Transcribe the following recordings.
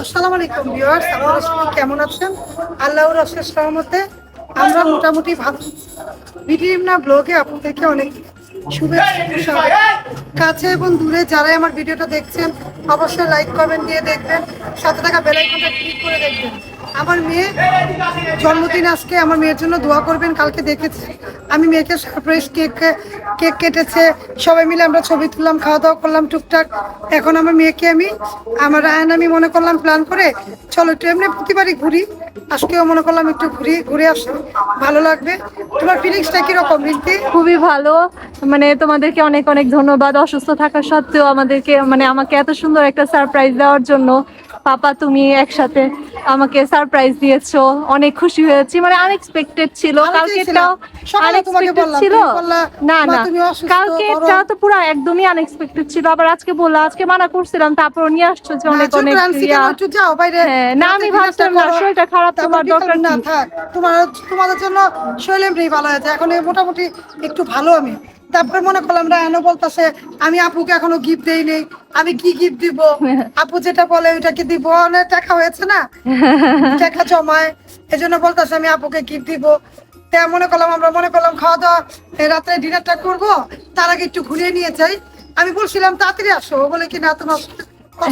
আসসালামু আলাইকুম ভিউয়ার্স, আপনারা সবাই কেমন আছেন? আল্লাহর অশেষ রহমতে আমরা মোটামুটি ভালো। ভিডিও না ব্লগে আপনাদেরকে অনেক শুভেচ্ছা, কাছে এবং দূরে যারাই আমার ভিডিওটা দেখছেন, অবশ্যই লাইক কমেন্ট দিয়ে দেখবেন, সাথে থাকা বেল আইকনটা ক্লিক করে দেখবেন। আমার মেয়ে জন্মদিন আজকে, আমার মেয়ের জন্য দোয়া করবেন, কালকে দেখেছি। আমি মেয়েকে সারপ্রাইজ কেক কেক কেটেছে, সবাই মিলে আমরা ছবি তুললাম খাওয়া দাওয়া করলাম টুকটাক। এখন আমার মেয়েকে আমি, আমার আয়ন আমি মনে করলাম প্ল্যান করে, চলো একটু এমনি প্রতিবারই ঘুরি। আজকেও মনে করলাম একটু ঘুরি, ঘুরে আসি। ভালো লাগবে। তোমার ফিলিংসটা কীরকম রিন্তি খুবই ভালো। মানে তোমাদেরকে অনেক অনেক ধন্যবাদ। অসুস্থ থাকা সত্ত্বেও আমাদেরকে মানে আমাকে এত সুন্দর একটা সারপ্রাইজ দেওয়ার জন্য। পাপা তুমি একসাথে আমাকে সারপ্রাইজ দিয়েছ। অনেক খুশি হয়েছি। মানে আনএক্সপেক্টেড ছিল। কালকেটাও আনএক্সপেক্টেড ছিল। না না। অসুস্থ, কালকেটা তো পুরো একদমই আনএক্সপেক্টেড ছিল। আবার আজকে বললা আজকে মানা করছিলাম তারপর নিয়ে আসছো যে অনেক অনেক হ্যাঁ, না, আমি ভাবতাম না, শরীরটা খারাপ, তোমার দরকার না থাক তোমার তোমাদের জন্য শরীর ভালো হয়েছে। এখন মোটামুটি একটু ভালো আমি। তারপরে মনে করলাম রায়নও বলতেছে আমি আপুকে এখনও গিফট দেই নেই আমি কি গিফট দিব? আপু যেটা বলে ওইটাকে দিব অনেক টাকা হয়েছে না? টাকা জমায় এই জন্য বলতেছে আমি আপুকে গিফট দিব। তা মনে করলাম আমরা মনে করলাম খাওয়া দাওয়া রাত্রে ডিনারটা করব তার আগে একটু ঘুরিয়ে নিয়ে যাই। আমি বলছিলাম তাড়াতাড়ি আসো। বলে কি না তোমার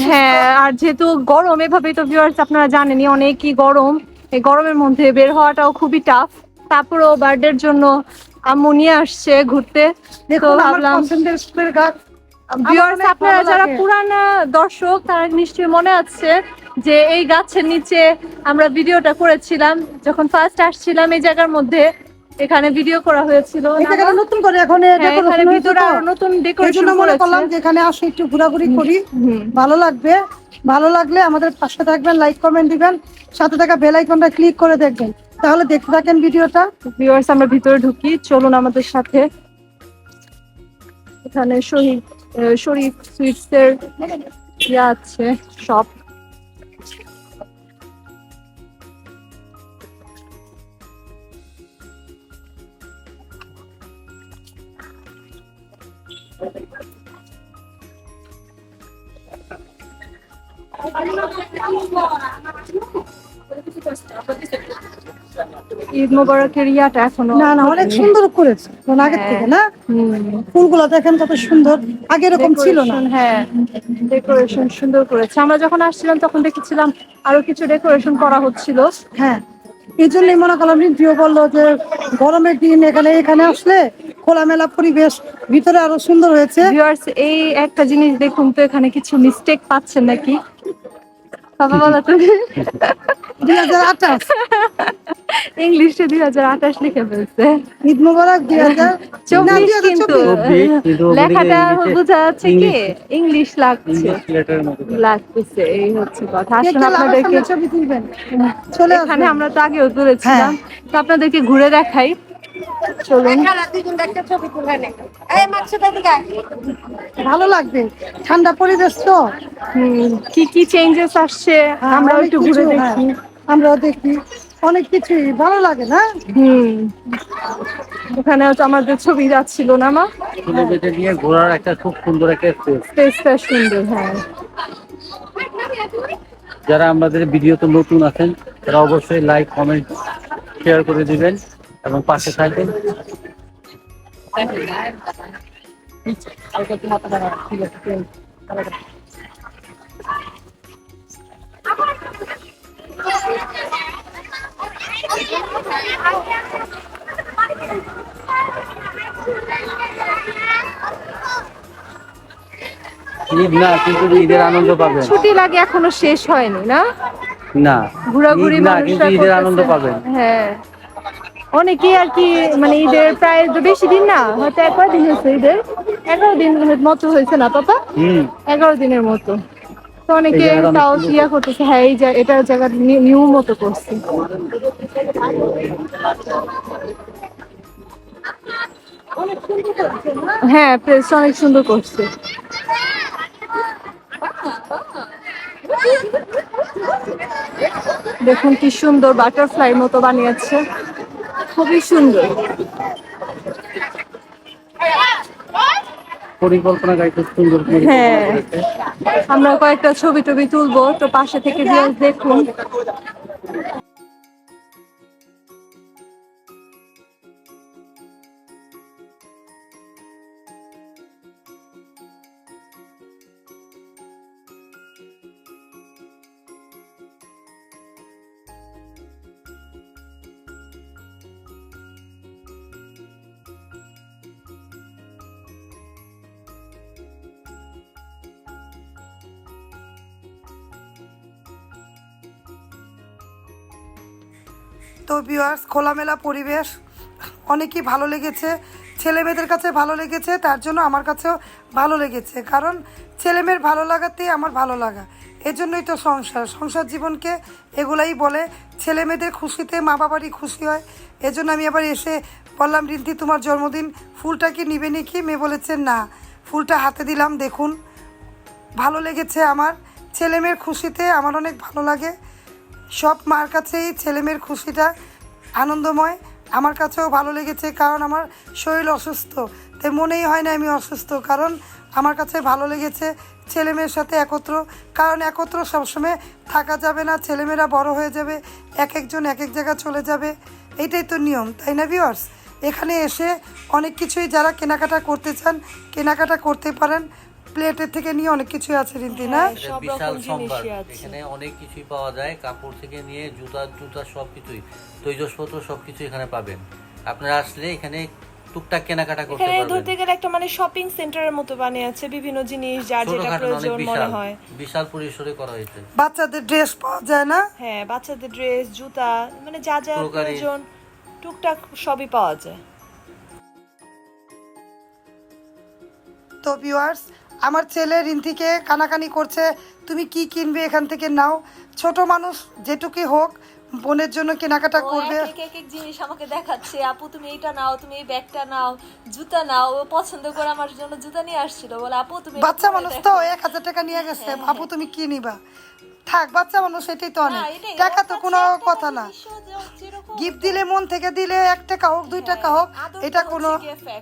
হ্যাঁ আর যেহেতু গরম এভাবেই তো ভিউয়ার্স আপনারা জানেনই অনেকই গরম। এই গরমের মধ্যে বের হওয়াটাও খুবই টাফ তারপরেও বার্থডের জন্য আম্মু নিয়ে আসছে ঘুরতে। তো ভাবলাম পছন্দের গাছ ভিউয়ার্স আপনারা যারা। পুরানা দর্শক তারা নিশ্চয়ই মনে আছে যে এই গাছের নিচে আমরা ভিডিওটা করেছিলাম। যখন ফার্স্ট আসছিলাম এই জায়গার মধ্যে এখানে ভিডিও করা হয়েছিল। নতুন করে এখন হ্যাঁ, ভিতরে নতুন ডেকোরেশন মনে করলাম যে এখানে আসো একটু ঘোরাঘুরি করি। ভালো লাগবে। ভালো লাগলে আমাদের পাশে থাকবেন লাইক কমেন্ট দিবেন। সাথে থাকা বেল আইকনটা ক্লিক করে দেখবেন। তাহলে দেখতে থাকেন ভিডিওটা। ভিউয়ার্স আমরা ভিতরে ঢুকি। চলুন আমাদের সাথে। এখানে শহীদ শরীফ সুইটস এর ইয়ে আছে শপ ঈদ মোবারকের ইয়াটা এখনও না না অনেক সুন্দর করেছে। আগের হ্যাঁ। থেকে না? ফুলগুলো দেখেন কত সুন্দর। আগে এরকম ছিল না। হ্যাঁ। ডেকোরেশন সুন্দর করেছে। আমরা যখন আসছিলাম তখন দেখেছিলাম আরও কিছু ডেকোরেশন করা হচ্ছিল। হ্যাঁ। এই জন্যই মনে করলাম রিন্টিও বলল যে গরমের দিন এখানে এখানে আসলে খোলামেলা পরিবেশ ভিতরে আরও সুন্দর হয়েছে। ভিউয়ার্স এই একটা জিনিস দেখুন তো এখানে কিছু মিস্টেক পাচ্ছেন নাকি? বাবা বলো তো। দুই হাজার আঠাশ। ইংলিশে দুই হাজার আঠাশ লিখে ফেলছে। ঈদ মোবারক দুই হাজার চব্বিশ কিন্তু লেখাটা বোঝা যাচ্ছে কি ইংলিশ লাগছে। লাগতেছে এই হচ্ছে কথা। আসলে আপনাদেরকে ছবি তুলবেন। চলে এখানে আমরা তো আগেও তুলেছিলাম। তো আপনাদেরকে ঘুরে দেখাই। চলুন। ভালো লাগবে। ঠান্ডা পরিবেশ তো। হুম, কি কি চেঞ্জেস আসছে? আমরা একটু ঘুরে হ্যাঁ, দেখি। আমরাও দেখি। অনেক কিছুই ভালো লাগে না? হুম। ওখানে হচ্ছে আমাদের ছবি যাচ্ছিল না মা? ফুলের নিয়ে ঘোরার একটা খুব সুন্দর একটা স্পেস স্পেসটা সুন্দর হ্যাঁ। যারা আমাদের ভিডিওতে নতুন আছেন তারা অবশ্যই লাইক কমেন্ট শেয়ার করে দিবেন এবং পাশে থাকবেন। ঈদ না কিন্তু ঈদের আনন্দ পাবেন। ছুটি লাগে এখনও শেষ হয়নি না? না ঘোরাঘুরি না কিন্তু ঈদের আনন্দ। পাবেন। হ্যাঁ। অনেকেই আর কি মানে ঈদের প্রায় তো বেশি দিন না হয়তো এক দিন হয়েছে ঈদের। এগারো দিন মতো হয়েছে না পাপা? হুম। এগারো দিনের মতো। তো অনেকে তাও ইয়া করতেছে হ্যাঁ এই এটা জায়গা নিউ মতো করছে। হ্যাঁ প্রেস অনেক সুন্দর করছে। দেখুন কি সুন্দর বাটারফ্লাই মতো বানিয়েছে। খুবই সুন্দর। পরিকল্পনা গাইতে সুন্দর হ্যাঁ। আমরা কয়েকটা ছবি টবি তুলবো তো পাশে থেকে ভিউয়ার্স দেখুন তো ভিউয়ার্স খোলামেলা পরিবেশ, অনেকই ভালো লেগেছে। ছেলে মেয়েদের কাছে ভালো লেগেছে, তার জন্য আমার কাছেও ভালো লেগেছে। কারণ ছেলে মেয়ের ভালো লাগাতেই আমার ভালো লাগা। এজন্যই তো সংসার। সংসার জীবনকে এগুলাই বলে, ছেলে মেয়েদের খুশিতে মা বাবারই খুশি হয়। এজন্য আমি আবার এসে বললাম, রিন্তি, তোমার জন্মদিন ফুলটা কি নিবে নাকি? মেয়ে বলেছে, না, ফুলটা হাতে দিলাম, দেখুন। ভালো লেগেছে আমার। ছেলে মেয়ের খুশিতে আমার অনেক ভালো লাগে। সব মার কাছেই ছেলে মেয়ের খুশিটা আনন্দময়। আমার কাছেও ভালো লেগেছে কারণ আমার শরীর অসুস্থ, তাই মনেই হয় না আমি অসুস্থ। কারণ আমার কাছে ভালো লেগেছে ছেলেমেয়ের সাথে একত্র, কারণ একত্র সবসময় থাকা যাবে না ছেলেমেয়েরা বড় হয়ে যাবে, এক একজন এক এক জায়গায় চলে যাবে। এইটাই তো নিয়ম, তাই না ভিওর্স এখানে এসে অনেক কিছুই যারা কেনাকাটা করতে চান, কেনাকাটা করতে পারেন। প্লেটের থেকে নিয়ে অনেক কিছুই আছে রিন্তি না? হ্যাঁ, সব বিশাল সম্ভার। এখানে অনেক কিছুই পাওয়া যায় কাপড় থেকে নিয়ে জুতা জুতা সবকিছুই। তৈজসপত্র সবকিছু এখানে পাবেন। আপনারা আসলে এখানে টুকটাক কেনাকাটা করতে এখানে পারবেন। ধরতে গেলে একটা মানে শপিং সেন্টারের মতো বানিয়েছে বিভিন্ন জিনিস যার যেটা ছোটখাটো না, অনেক প্রয়োজন মনে হয়। বিশাল পরিসরে করা হয়েছে। বাচ্চাদের ড্রেস পাওয়া যায় না? হ্যাঁ বাচ্চাদের ড্রেস জুতা মানে যা যা। প্রয়োজন টুকটাক সবই পাওয়া যায়। তো ভিউয়ার্স আমার ছেলে রিন্তিকে কানাকানি করছে তুমি কি কিনবে এখান থেকে নাও। ছোট মানুষ যেটুকুই হোক বোনের জন্য কেনাকাটা করবে। এক এক এক এক জিনিস আমাকে দেখাচ্ছে আপু তুমি এইটা নাও তুমি এই ব্যাগটা নাও জুতা নাও ও পছন্দ করে আমার জন্য জুতা নিয়ে আসছিল। বলে আপু তুমি বাচ্চা মানুষ তো এক হাজার টাকা নিয়ে গেছে। আপু তুমি কি নিবা থাক বাচ্চা মানুষ এটাই তো অনেক। এটাই, টাকা তো কোনো কথা না। গিফট দিলে মন থেকে দিলে এক টাকা হোক দুই টাকা হোক হ্যাঁ, এটা কোনো।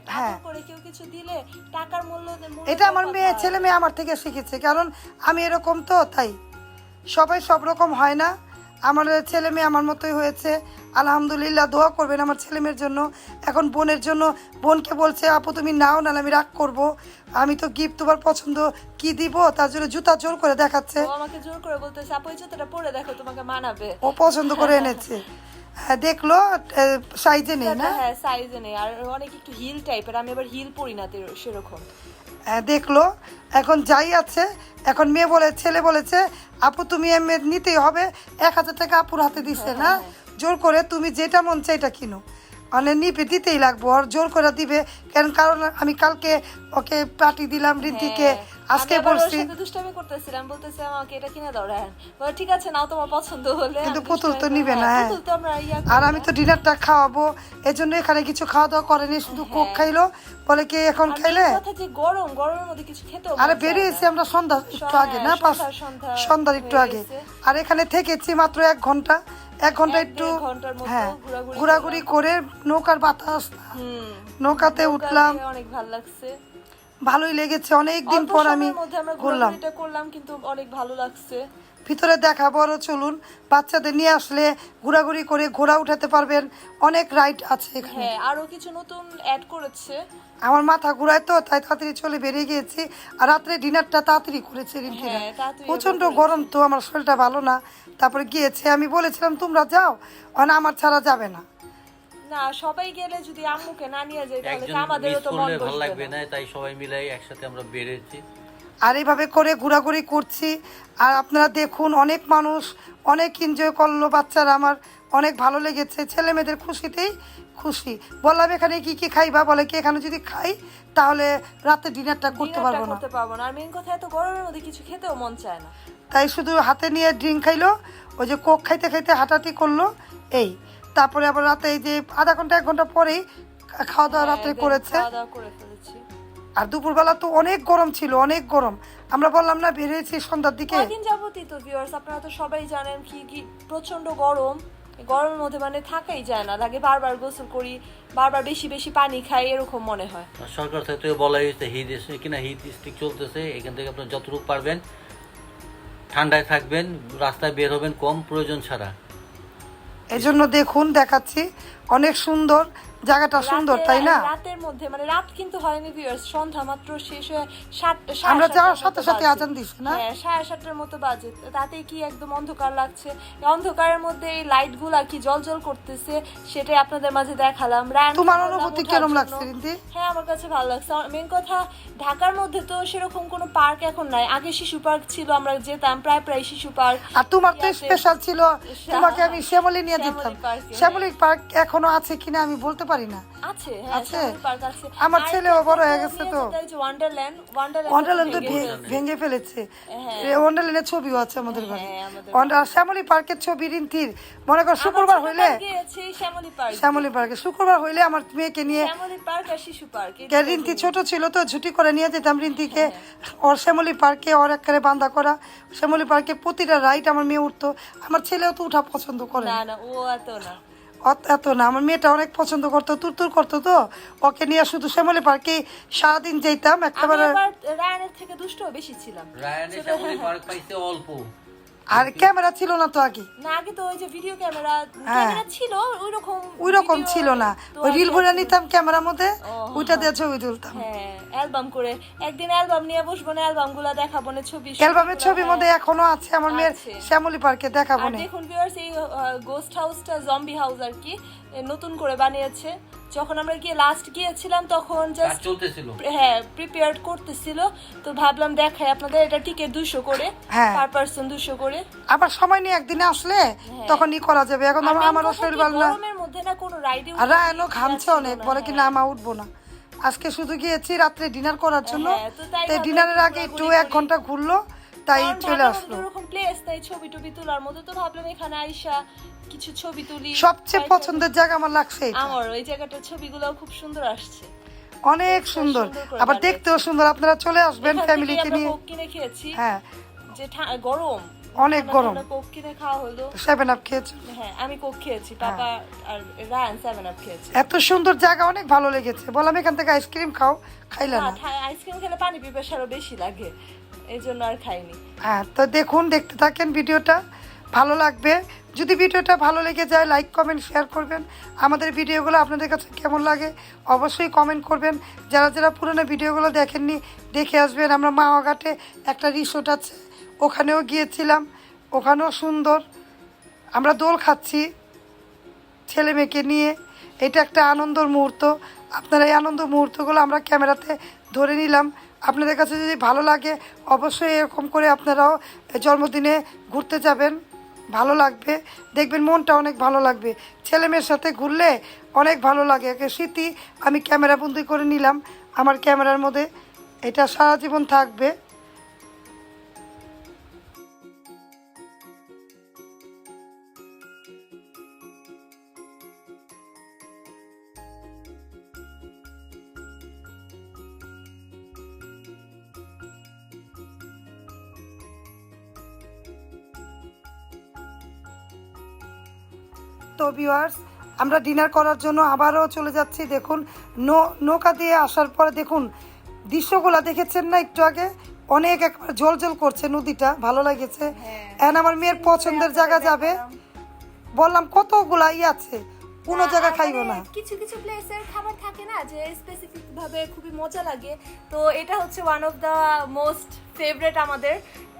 হ্যাঁ। এটা আমার মেয়ে ছেলে মেয়ে আমার থেকে শিখেছে কারণ আমি এরকম তো তাই। সবাই সব রকম হয় না। আমার ছেলে মেয়ে আমার মতোই হয়েছে। আলহামদুলিল্লাহ দোয়া করবেন আমার ছেলে মেয়ের জন্য। এখন বোনের জন্য বোনকে বলছে আপু তুমি নাও না আমি রাগ করব। আমি তো গিফট তোমার পছন্দ কি দিব? তার জন্য জুতা জোর করে দেখাচ্ছে। ও আমাকে জোর করে বলতেছে আপু এই জুতাটা পরে দেখো তোমাকে মানাবে। ও পছন্দ করে এনেছে। হ্যাঁ দেখল সাইজে নেই না? হ্যাঁ সাইজে নেই। আর অনেক একটু হিল টাইপের আমি আবার হিল পরি না সেরকম। দেখল। এখন যাই আছে। এখন মেয়ে বলে, ছেলে বলেছে, আপু, তুমি এম নিতেই হবে। এক হাজার টাকা আপুর হাতে দিছে, না? জোর করে তুমি যেটা মন চাই এটা কিনো। মানে নিবে, দিতেই লাগবো। আর জোর করে দিবে, কেন? কারণ আমি কালকে ওকে পার্টি দিলাম রিন্তিকে আজকে হ্যাঁ। পড়ছি। দুষ্টামি করতেছিলাম বলতেছে আমাকে এটা কিনে দাও রায়হান। বলে, ঠিক আছে নাও তোমার পছন্দ হলে কিন্তু পুতুল তো নিবে না, হ্যাঁ। ইয়া আর আমি তো ডিনারটা খাওয়াবো এজন্য এখানে কিছু খাওয়া দাওয়া করেনি শুধু কোক খাইলো বলে কি এখন খাইলে? main কথা যে গরম গরমের মধ্যে কিছু খেতেও আরে বেরিয়েছি আমরা সন্ধ্যা একটু হ্যাঁ, আগে না পাঁচ? সন্ধ্যা- সন্ধ্যা সন্ধ্যার একটু আগে। আর এখানে থেকেছি মাত্র এক ঘণ্টা এক ঘণ্টা একটু হ্যাঁ ঘোরাঘুরি করে নৌকার বাতাস নৌকাতে উঠলাম। অনেক ভালো লাগছে। ভালোই লেগেছে। অনেক দিন পর আমি ঘুরলাম ঘোরাঘুরিটা করলাম কিন্তু অনেক ভালো লাগছে। ভিতরে দেখা বড় চলুন বাচ্চাদের নিয়ে আসলে ঘোরাঘুরি করে ঘোড়া উঠাতে পারবেন। অনেক রাইড আছে এখানে। হ্যাঁ আরও কিছু নতুন অ্যাড করেছে। আমার মাথা ঘুরায় তো তাই তাড়াতাড়ি চলে বেরিয়ে গিয়েছি। আর রাত্রে ডিনারটা তাড়াতাড়ি করেছে রিন্তিরা হ্যাঁ, প্রচণ্ড গরম তো আমার শরীরটা ভালো না। তারপরে গিয়েছে আমি বলেছিলাম তোমরা যাও। মানে আমার ছাড়া যাবে না। না সবাই গেলে যদি আম্মুকে না নিয়ে যায় তাহলে আমাদেরও তো মন ভালো লাগবে না তাই সবাই মিলে একসাথে আমরা বেরিয়েছি আর এইভাবে করে ঘোরাঘুরি করছি। আর আপনারা দেখুন অনেক মানুষ অনেক এনজয় করল বাচ্চারা আমার অনেক ভালো লেগেছে। ছেলে মেয়েদের খুশিতেই খুশি। বললাম এখানে কি কি খাই বা বলে কি এখানে যদি খাই তাহলে রাতে ডিনারটা করতে পারব না। করতে পারব না। আর মেন কথা এত গরমের মধ্যে কিছু খেতেও মন চায় না। তাই শুধু হাতে নিয়ে ড্রিঙ্ক খাইলো ওই যে কোক খাইতে খাইতে হাঁটাহাঁটি করল এই। তারপরে আবার রাতে এই যে আধা ঘণ্টা এক ঘণ্টা পরেই খাওয়া দাওয়া রাত্রে হ্যাঁ, করেছে। খাওয়া দাওয়া করে ফেলেছি। আর দুপুরবেলা তো অনেক গরম ছিল অনেক গরম। আমরা বললাম না বেরিয়েছি সন্ধ্যার দিকে। কদিন যাবতই তো ভিউয়ার্স আপনারা তো সবাই জানেন কি কি প্রচণ্ড গরম। গরমের মধ্যে মানে থাকাই যায় না লাগে বারবার গোসল করি বারবার বেশি বেশি পানি খাই এরকম মনে হয়। আর সরকার থেকে বলা হয়েছে হিট কিনা হিট স্টিক চলতেছে এখান থেকে আপনার যতটুকু পারবেন ঠান্ডায় থাকবেন রাস্তায় বের হবেন কম প্রয়োজন ছাড়া। এজন্য দেখুন দেখাচ্ছি। অনেক সুন্দর। জায়গাটা সুন্দর তাই না? রাতের মধ্যে মানে রাত কিন্তু হয়নি ভিউয়ার্স সন্ধ্যা মাত্র শেষ হয়ে সাতটা আমরা যাওয়ার সাথে সাথে। আজান দিছে না? হ্যাঁ সাড়ে সাতটার মতো বাজে। তাতে কি একদম অন্ধকার লাগছে? অন্ধকারের মধ্যে এই লাইটগুলা কি জল করতেছে সেটাই আপনাদের মাঝে দেখালাম। তোমার অনুভূতি জন্য। লাগছে, রিন্তি? হ্যাঁ আমার কাছে ভালো লাগছে। মেন কথা ঢাকার মধ্যে তো সেরকম কোনো পার্ক এখন নাই। আগে শিশু পার্ক ছিল আমরা যেতাম প্রায় প্রায় শিশু পার্ক আর তোমার তো স্পেশাল ছিল তোমাকে আমি শ্যামলী নিয়ে যেতাম শ্যামলি পার্ক এখনও আছে কিনা আমি বলতে পারি না। আছে হ্যাঁ আছে? পার্ক আছে। আমার ছেলেও বড় হয়ে গেছে তো। ওয়ান্ডারল্যান্ড ওয়ান্ডারল্যান্ড তো ভেঙে ফেলেছে। ওয়ান্ডারল্যান্ডের ছবিও আছে আমাদের ঘরে হ্যাঁ, ওয়ান্ডার শ্যামলি পার্কের ছবি রিন্তির মনে কর শুক্রবার হইলে শ্যামলী পার্ক। শুক্রবার হইলে আমার মেয়েকে নিয়ে শ্যামলী পার্ক আর শিশু পার্ক এই কে রিন্তি ছোট ছিল তো ছুটি করে নিয়ে যেতাম রিন্তিকে হ্যাঁ। ওর শ্যামলি পার্কে ওর একেবারে বান্ধা করা। শ্যামলি পার্কে প্রতিটা রাইড আমার মেয়ে উঠতো। আমার ছেলেও তো উঠা পছন্দ করে। না না ও এত না। এত না আমার মেয়েটা অনেক পছন্দ করতো তুর তুর করতো তো। ওকে নিয়ে শুধু শ্যামলি পার্কে সারাদিন যেতাম একটা রায়ানের থেকে দুষ্ট বেশি ছিলাম। রায়ানের ছোট- পার্ক পাইছে অল্প। আর ক্যামেরা ছিল না তো আগে। না আগে তো ওই যে ভিডিও ক্যামেরা হ্যাঁ। ক্যামেরা ছিল ওই রকম ওই রকম ছিল না। ওই রিল ভরে নিতাম ক্যামেরার মধ্যে ওইটা দিয়ে ছবি তুলতাম। হ্যাঁ অ্যালবাম করে। একদিন অ্যালবাম নিয়ে বসবো না অ্যালবামগুলা দেখাবো না ছবি অ্যালবামের হ্যাঁ। মধ্যে এখনও আছে আমার মেয়ের শ্যামলী পার্কে দেখাবো না। দেখুন ভিউয়ার্স এই গোস্ট হাউসটা জম্বি হাউস আর কি। নতুন করে বানিয়েছে। যখন আমরা গিয়ে লাস্ট গিয়েছিলাম তখন জাস্ট চলতেছিল। হ্যাঁ প্রিপেয়ার করতেছিল। তো ভাবলাম দেখাই আপনাদের এটা টিকিট দুশো করে হ্যাঁ। পার পার্সন দুশো করে। আবার সময় নিয়ে একদিনে আসলে তখন ই করা যাবে। এখন আমার শরীর ভালো না গরমের মধ্যে না কোনো রাইডে আর রায়নও ঘামছে অনেক বলে কি না মা উঠবো না। আজকে শুধু গিয়েছি রাত্রে ডিনার করার জন্য। হ্যাঁ, তো তাই ডিনারের আগে একটু এক ঘণ্টা ঘুরলো। তাই চলে আসলো। ওরকম প্লেস তাই ছবি টবি তোলার মতো তো ভাবলাম এখানে আইসা কিছু ছবি তুলি সবচেয়ে পছন্দের জায়গা আমার লাগছে। আমার ওই জায়গাটার ছবিগুলো খুব সুন্দর আসছে। অনেক সুন্দর। আবার দেখতেও সুন্দর। আপনারা চলে আসবেন ফ্যামিলিকে নিয়ে। কিনে খেয়েছি। হ্যাঁ। যে গরম। অনেক গরম। কোক কিনে খাওয়া হলো। সেভেন আপ খেয়েছি? হ্যাঁ আমি কোক খেয়েছি। হ্যাঁ। পাপা আর রায়ান সেভেন আপ খেয়েছি। এত সুন্দর জায়গা অনেক ভালো লেগেছে। বললাম এখান থেকে আইসক্রিম খাও খাইলে না আইসক্রিম খেলে পানি পিপাসা আরও বেশি লাগে। এই জন্য আর খাইনি। হ্যাঁ তো দেখুন, দেখতে থাকেন ভিডিওটা। ভালো লাগবে। যদি ভিডিওটা ভালো লেগে যায় লাইক কমেন্ট শেয়ার করবেন। আমাদের ভিডিওগুলো আপনাদের কাছে কেমন লাগে, অবশ্যই কমেন্ট করবেন। যারা যারা পুরনো ভিডিওগুলো দেখেননি, দেখে আসবেন। আমরা মাওয়াঘাটে একটা রিসোর্ট আছে, ওখানেও গিয়েছিলাম। ওখানেও সুন্দর। আমরা দোল খাচ্ছি ছেলে মেয়েকে নিয়ে। এটা একটা আনন্দর মুহূর্ত। আপনারা এই আনন্দ মুহূর্তগুলো আমরা ক্যামেরাতে ধরে নিলাম। আপনাদের কাছে যদি ভালো লাগে, অবশ্যই এরকম করে আপনারাও জন্মদিনে ঘুরতে যাবেন। ভালো লাগবে। দেখবেন মনটা অনেক ভালো লাগবে। ছেলে মেয়ের সাথে ঘুরলে অনেক ভালো লাগে। একে স্মৃতি আমি ক্যামেরা বন্দি করে নিলাম। আমার ক্যামেরার মধ্যে এটা সারা জীবন থাকবে। ভিউয়ার্স আমরা ডিনার করার জন্য আবারও চলে যাচ্ছি দেখুন নৌ- নৌকা দিয়ে আসার পরে দেখুন দৃশ্যগুলো দেখেছেন না একটু আগে? অনেক একবার জল জল করছে নদীটা ভালো লাগেছে। এখন আমার মেয়ের পছন্দের জায়গা যাবে। বললাম কতগুলা ই আছে? কোনো জায়গা আর খাইবো মানে না। কিছু কিছু প্লেসের খাবার থাকে না যে স্পেসিফিক ভাবে খুবই মজা লাগে। তো এটা হচ্ছে one of the most favourite আমাদের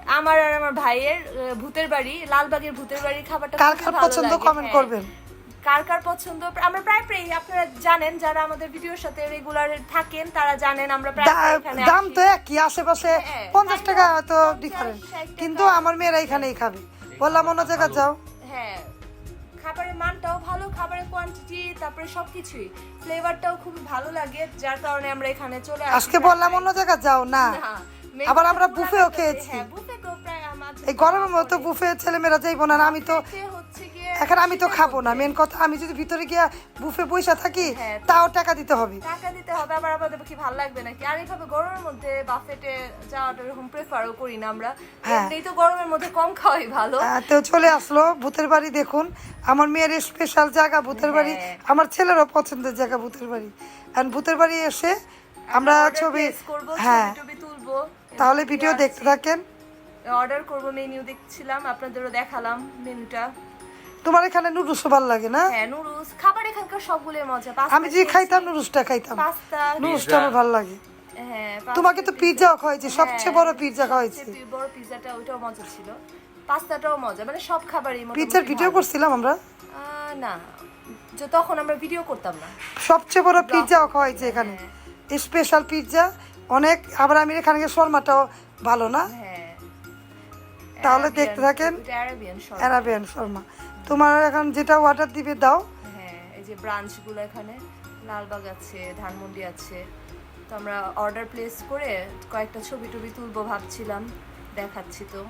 আমার আর আমার ভাইয়ের ভূতের বাড়ি লালবাগের ভূতের বাড়ির খাবারটা কার কার পছন্দ কমেন্ট হ্যাঁ। করবেন। কার কার পছন্দ? আমরা প্রায় প্রায় আপনারা জানেন যারা আমাদের ভিডিওর সাথে রেগুলার থাকেন তারা জানেন আমরা প্রায় এখানে দাম তো একই আশেপাশে হ্যাঁ, পঞ্চাশ টাকা না? হয়তো 50, ডিফারেন্ট কিন্তু আমার মেয়েরা এখানেই খাবে। বললাম অন্য জায়গা যাও। হ্যাঁ খাবারের মানটাও ভালো খাবারের কোয়ান্টিটি তারপরে সবকিছুই। ফ্লেভারটাও খুব ভালো লাগে যার কারণে আমরা এখানে চলে আসি। আজকে বললাম অন্য জায়গা যাও না। আবার আমরা বুফেও খেয়েছি। হ্যাঁ বুফে তো প্রায় আমাদের এই গরমের মতো বুফে ছেলে মেয়েরা যাইবো না আমি তো এখন আমি তো খাব না। মেন কথা আমি যদি ভিতরে গিয়া বুফে পয়সা থাকি হ্যাঁ, তাও টাকা দিতে হবে। টাকা দিতে হবে আবার আমাদের কি ভালো লাগবে নাকি? আর এইভাবে গরমের মধ্যে বাফেটে যাওয়াটা এরকম প্রেফারও করি না আমরা। হ্যাঁ। এমনিই তো গরমের মধ্যে কম খাওয়াই ভালো। তো চলে আসলো ভূতের বাড়ি দেখুন। আমার মেয়ের স্পেশাল জায়গা ভূতের বাড়ি। হ্যাঁ। আমার ছেলেরও পছন্দের জায়গা ভূতের বাড়ি। আর ভূতের বাড়ি এসে আমরা ছবি হ্যাঁ। ছবি তুলবো। তাহলে ভিডিও দেখতে থাকেন। অর্ডার করব মেনু দেখছিলাম আপনাদেরও দেখালাম মেনুটা তোমার এখানে নুডলস ভালো লাগে না? হ্যাঁ নুডলস খাবার এখানকার মজা পাস্তা আমি যে খাইতাম নুডলসটা খাইতাম। পাস্তা নুডলসটা আমার ভালো লাগে। হ্যাঁ তোমাকে তো পিৎজাও খাওয়াইছি সবচেয়ে বড় পিৎজা খাওয়াইছি। বড় পিৎজাটা ওইটাও মজা ছিল। পাস্তাটাও মজা মানে সব খাবারই পিৎজার ভিডিও করছিলাম আমরা? না। যে তখন আমরা ভিডিও করতাম না। সবচেয়ে বড় পিৎজাও খাওয়াইছে এখানে। হ্যাঁ। স্পেশাল পিৎজা অনেক আবার আমি এখানে শর্মাটাও ভালো না? হ্যাঁ। তাহলে দেখতে থাকেন। Arabian shawarma. তোমার এখন যেটা অর্ডার দিবে দাও। হ্যাঁ এই যে ব্রাঞ্চগুলো এখানে, লালবাগ আছে, ধানমন্ডি আছে। তো আমরা অর্ডার প্লেস করে কয়েকটা ছবি টবি তুলবো ভাবছিলাম, দেখাচ্ছি তো।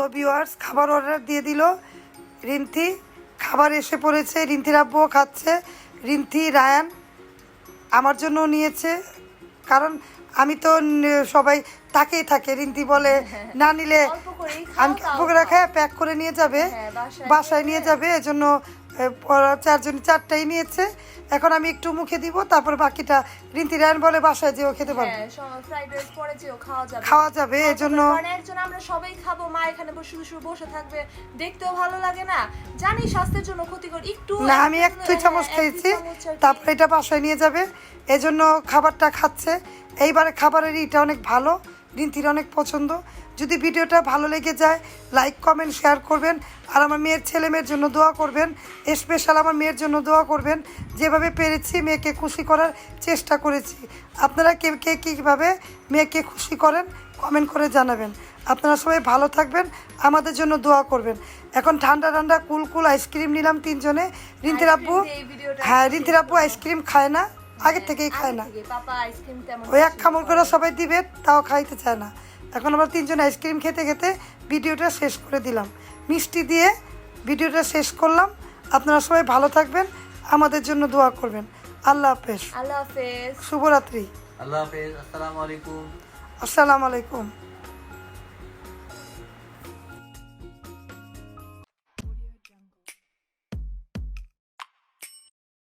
তো ভিউয়ার্স খাবার অর্ডার দিয়ে দিল। রিন্থি খাবার এসে পড়েছে। রিন্থির আব্বুও খাচ্ছে। রিন্থি রায়ান আমার জন্য নিয়েছে। কারণ আমি তো সবাই তাকেই থাকে। রিন্তি বলে না নিলে আমি তাও খায় প্যাক করে নিয়ে যাবে হ্যাঁ, বাসায় বাসায় নিয়ে যাবে। এজন্য ওরা চারজন চারটাই নিয়েছে। এখন আমি একটু মুখে দিব তারপর বাকিটা রিন্থি রায়ন বলে বাসায় যেও খেতে পারবে। হ্যাঁ খাওয়া যাবে। খাওয়া জন্য একজন আমরা সবাই খাব মা এখানে বসে শুধু শুধু বসে থাকবে দেখতেও ভালো লাগে না। জানি স্বাস্থ্যের জন্য ক্ষতিকর একটু না আমি এক দুই হ্যাঁ, চামচ খেয়েছি। তারপর এটা বাসায় নিয়ে যাবে। এজন্য খাবারটা খাচ্ছে। এইবারে খাবারের ইটা অনেক ভালো রিন্তির অনেক পছন্দ। যদি ভিডিওটা ভালো লেগে যায় লাইক কমেন্ট শেয়ার করবেন। আর আমার মেয়ের ছেলে মেয়ের জন্য দোয়া করবেন। স্পেশাল আমার মেয়ের জন্য দোয়া করবেন। যেভাবে পেরেছি মেয়েকে খুশি করার চেষ্টা করেছি। আপনারা কে কে কীভাবে মেয়েকে খুশি করেন কমেন্ট করে জানাবেন। আপনারা সবাই ভালো থাকবেন আমাদের জন্য দোয়া করবেন। এখন ঠান্ডা ঠান্ডা কুল কুল আইসক্রিম নিলাম তিনজনে। রিন্তির আব্বু? হ্যাঁ রিন্তির আব্বু আইসক্রিম খায় না। আগে থেকেই খায় না। ওই এক খামড় করে সবাই দিবে তাও খাইতে চায় না। এখন আমরা তিনজন আইসক্রিম খেতে খেতে ভিডিওটা শেষ করে দিলাম। মিষ্টি দিয়ে ভিডিওটা শেষ করলাম। আপনারা সবাই ভালো থাকবেন আমাদের জন্য দোয়া করবেন। আল্লাহ হাফেজ। আল্লাহ হাফেজ। শুভরাত্রি। আল্লাহ হাফেজ আসসালামু আলাইকুম। আসসালামু আলাইকুম।